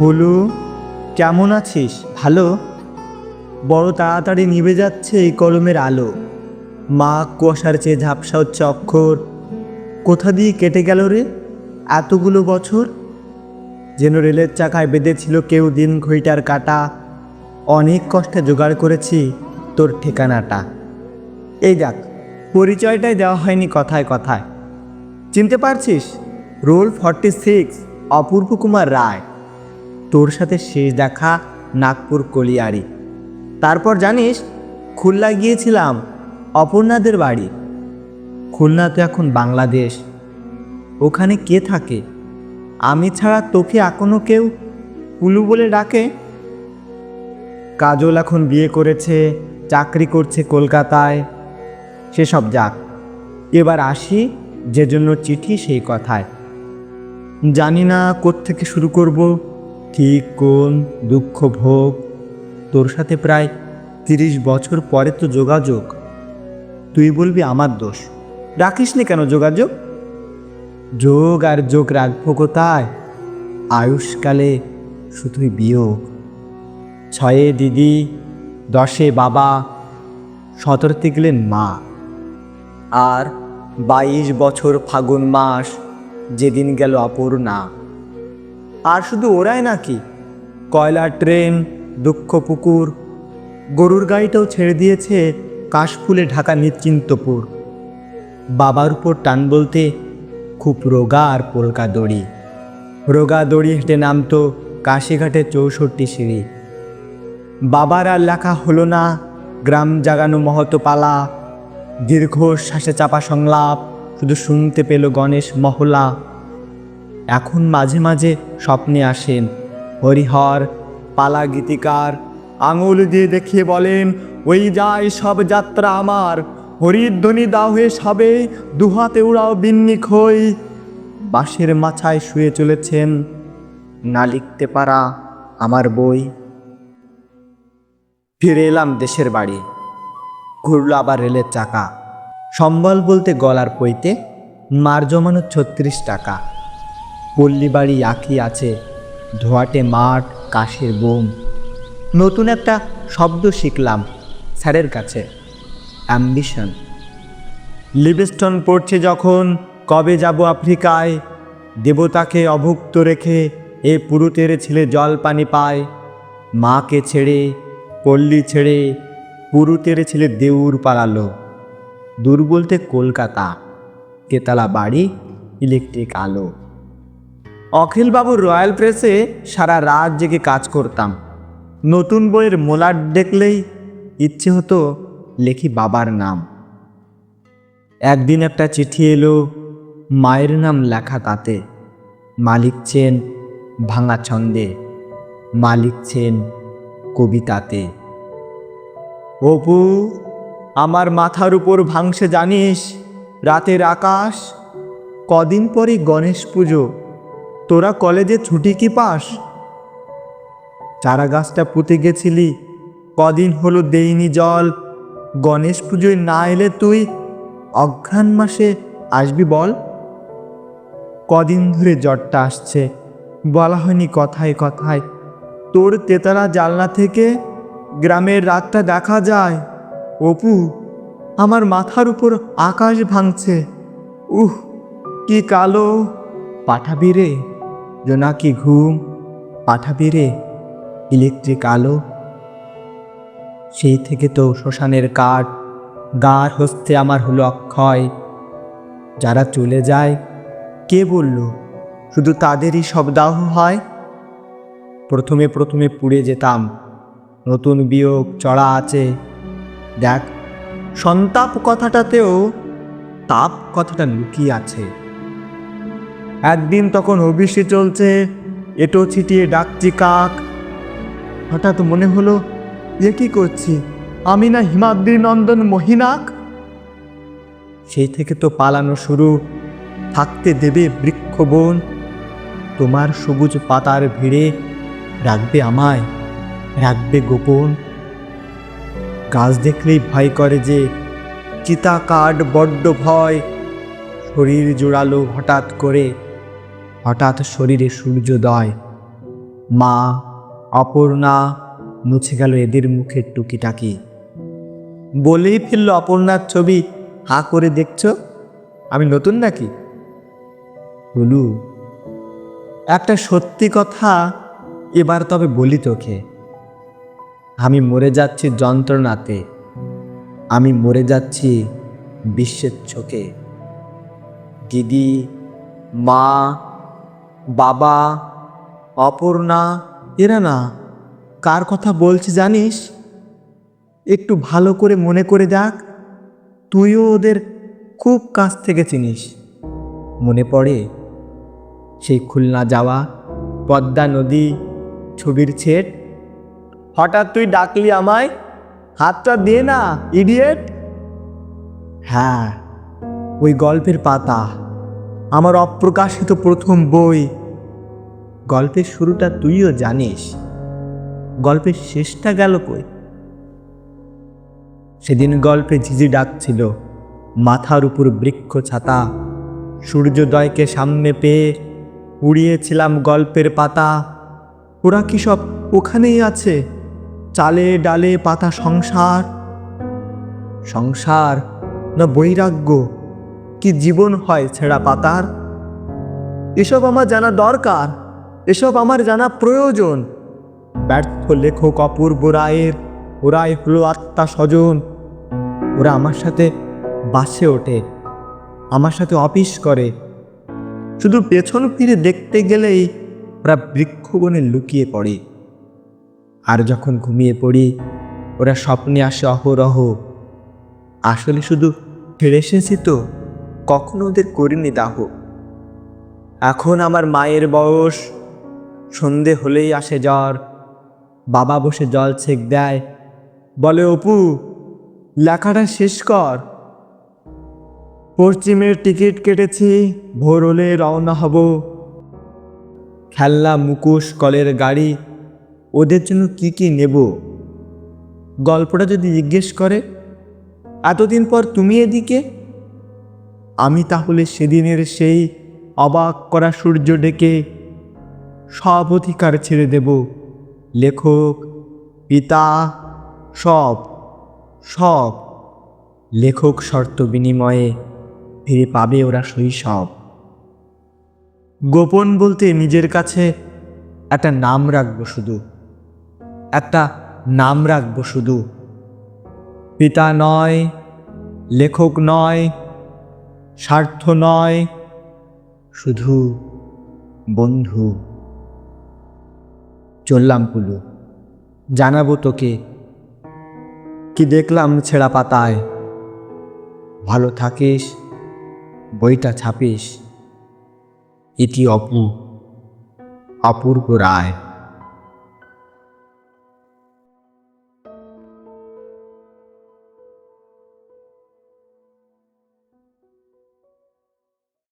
হলু, কেমন আছিস? ভালো? বড় তাড়াতাড়ি নিভে যাচ্ছে এই কলমের আলো। মা কুয়াশার চেয়ে ঝাপসা হচ্ছে অক্ষর। কোথা দিয়ে কেটে গেল রে? এতগুলো বছর? যেন রেলের চাকায় বেঁধেছিল কেউ দিন ঘড়িটার কাটা। অনেক কষ্টে জোগাড় করেছি তোর ঠিকানাটা। এই দেখ, পরিচয়টাই দেওয়া হয়নি কথায় কথায়। চিনতে পারছিস? Roll forty six, Apurba Kumar Roy. তোর সাথে শেষ দেখা নাগপুর কলিয়ারি। তারপর জানিস, খুলনা গিয়েছিলাম অপর্ণাদের বাড়ি। খুলনা তো এখন বাংলাদেশ। ওখানে কে থাকে? আমি ছাড়া তোকে এখনও কেউ পুলু বলে ডাকে? কাজল এখন বিয়ে করেছে, চাকরি করছে কলকাতায়। সেসব যাক, এবার আসি যে জন্য চিঠি সেই কথায়। জানি না কোত্থেকে শুরু করব। ঠিক কোন দুঃখ ভোগ? তোর সাথে প্রায় তিরিশ বছর পরে তো যোগাযোগ। তুই বলবি আমার দোষ। রাখিস নি কেন যোগাযোগ? যোগ আর যোগ রাখব কোথায়? আয়ুষ্কালে শুধুই বিয়োগ। ছয়ে দিদি, দশে বাবা সতেরোতে গেলেন মা। আর বাইশ বছর ফাগুন মাস, যেদিন গেল অপর্ণা। আর শুধু ওরাই নাকি? কয়লা ট্রেন, দুঃখ পুকুর, গরুর গাড়িটাও ছেড়ে দিয়েছে কাশফুলে ঢাকা নিশ্চিন্তপুর। বাবার উপর টান বলতে খুব রোগা আর পোলকা দড়ি। রোগা দড়ি হেঁটে নামতো কাশিঘাটে চৌষট্টি সিঁড়ি। বাবার আর লেখা হলো না গ্রাম জাগানো মহত পালা। দীর্ঘ শ্বাসে চাপা সংলাপ, শুধু শুনতে পেল গণেশ মহলা। এখন মাঝে মাঝে স্বপ্নে আসেন। হরিহর, পালা গীতিকার, আঙুল দিয়ে দেখিয়ে বলেন, ওই যায় সব যাত্রা আমার হরিধ্বনি দাও হয়ে সবে, দুহাতে উড়াও বিন্নি খই বাঁশের মাথায় শুয়ে চলেছেন, না লিখতে পারা আমার বই। ফিরে এলাম দেশের বাড়ি, ঘুরলো আবার রেলের চাকা। সম্বল বলতে গলার পইতে মার জমানো ছত্রিশ টাকা। পল্লী বাড়ি আঁকি আছে ধোয়াটে মাঠ, কাশের বোম নতুন একটা শব্দ শিখলাম স্যারের কাছে অ্যাম্বিশন লিভিস্টন পড়ছে যখন, কবে যাব আফ্রিকায়? দেবতাকে অভুক্ত রেখে এ পুরুতের ছেলে জল পানি পায়। মাকে ছেড়ে, পল্লী ছেড়ে পুরুতের ছেলে দেউর পালালো। দূর বলতে কলকাতা, তেতালা বাড়ি ইলেকট্রিক আলো। অখিলবাবুর রয়্যাল প্রেসে সারা রাত জেগে কাজ করতাম। নতুন বইয়ের মোলাট দেখলেই ইচ্ছে হতো লেখি বাবার নাম। একদিন একটা চিঠি এলো, মায়ের নাম লেখা তাতে। মা লিখছেন ভাঙা ছন্দে মা লিখছেন কবিতাতে। অপু, আমার মাথার উপর ভাঙছে জানিস, রাতের আকাশ, কদিন পরই গণেশ পুজো। তোরা কলেজে ছুটি কি পাস? চারা গাছটা পুঁতে গেছিলি, কদিন হলো দেইনি জল। গণেশ পুজোয় না এলে তুই অঘ্রাণ মাসে আসবি বল? কদিন ধরে জ্বরটা আসছে, বলা হয়নি কথায় কথায়। তোর তেতারা জালনা থেকে গ্রামের রাতটা দেখা যায়। অপু, আমার মাথার উপর আকাশ ভাঙছে। উহ, কি কালো। পাঠাবি রে। জোনাকি ঘুম পাঠাবি রে ইলেকট্রিক আলো সেই থেকে তো শ্মশানের কাঠ গার হস্তে আমার হলো অক্ষয় যারা চলে যায় কে বলল শুধু তাদেরই শবদাহ হয় প্রথমে প্রথমে পুড়ে যেতাম নতুন বিয়োগ চড়া আছে দেখ সন্তাপ কথাটাতেও তাপ কথাটা লুকিয়ে আছে একদিন তখন অবৃষ্টি চলছে, এটো ছিটিয়ে ডাকছি কাক। হঠাৎ মনে হলো, এ কি করছি? আমি না হিমাদ্রি নন্দন মহিনাক? সেই থেকে তো পালানো শুরু। থাকতে দেবে বৃক্ষ বন। তোমার সবুজ পাতার ভিড়ে রাখবে আমায়, রাখবে গোপন। গাছ দেখলেই ভয় করে যে চিতা কাঠ বড্ড ভয়। শরীর জোড়ালো হঠাৎ করে। হঠাৎ শরীরে সূর্যোদয়। মা, অপর্ণা মুছে গেল এদের মুখের টুকিটাকি। বলেই ফেলল অপর্ণার ছবি, হা করে দেখছ? আমি নতুন নাকি? বলু একটা সত্যি কথা এবার তবে বলি তোকে। আমি মরে যাচ্ছি যন্ত্রণাতে। আমি মরে যাচ্ছি বিশ্বের চোখে দিদি, মা বাবা, অপর্ণা, এরা না? কার কথা বলছি জানিস? একটু ভালো করে মনে করে দেখ। তুইও ওদের খুব কাছ থেকে চিনিস। মনে পড়ে? সেই খুলনা যাওয়া, পদ্মা নদী, ছবির ছেট। হঠাৎ তুই ডাকলি আমায়? হাতটা দে না, ইডিয়েট। হ্যাঁ ওই গল্পের পাতা। আমার অপ্রকাশিত প্রথম বই। গল্পের শুরুটা তুইও জানিস। গল্পের শেষটা গেল কই? সেদিন গল্পে ঝিঝি ডাকছিল, মাথার উপর বৃক্ষ ছাতা। সূর্যোদয়কে সামনে পেয়ে উড়িয়েছিলাম গল্পের পাতা। ওরা কি সব ওখানেই আছে? চালে ডালে পাতা সংসার? সংসার না বৈরাগ্য? কি জীবন হয় ছেঁড়া পাতার? এসব আমার জানা দরকার, এসব আমার জানা প্রয়োজন। ব্যর্থ লেখক, অপূর্ব রায়ের, ওরাই হলো আত্মা স্বজন। ওরা আমার সাথে বাসে ওঠে, আমার সাথে অফিস করে। শুধু পেছন ফিরে দেখতে গেলেই ওরা বৃক্ষবনে লুকিয়ে পড়ে। আর যখন ঘুমিয়ে পড়ি, ওরা স্বপ্নে আসে অহরহ। আসলে শুধু ফিরে এসেছি তো? কখনো ওদের করিনি দাহ। এখন আমার মায়ের বয়স, সন্ধে হলেই আসে জ্বর, বাবা বসে জল ছেক দেয়, বলে, অপু, লেখাটা শেষ কর। পশ্চিমের টিকিট কেটেছি, ভোর হলে রওনা হব। খেলনা মুকুশ কলের গাড়ি, ওদের জন্য কি কি নেব? গল্পটা যদি জিজ্ঞেস করে, এতদিন পর তুমি এদিকে? আমি তাহলে সেদিনের সেই অবাক করা সূর্য ডেকে সব অধিকার ছেড়ে দেব। লেখক, পিতা, সব সব। লেখক শর্ত বিনিময়ে ফিরে পাবে ওরা শৈশব। গোপন বলতে নিজের কাছে একটা নাম রাখব শুধু। একটা নাম রাখব শুধু। পিতা নয়, লেখক নয় স্বার্থ নয়, শুধু বন্ধু। চললাম পুলু জানাব তোকে কি দেখলাম ছেঁড়া পাতায়। ভালো থাকিস, বইটা ছাপিস এটি অপু, অপূর্ব রায়।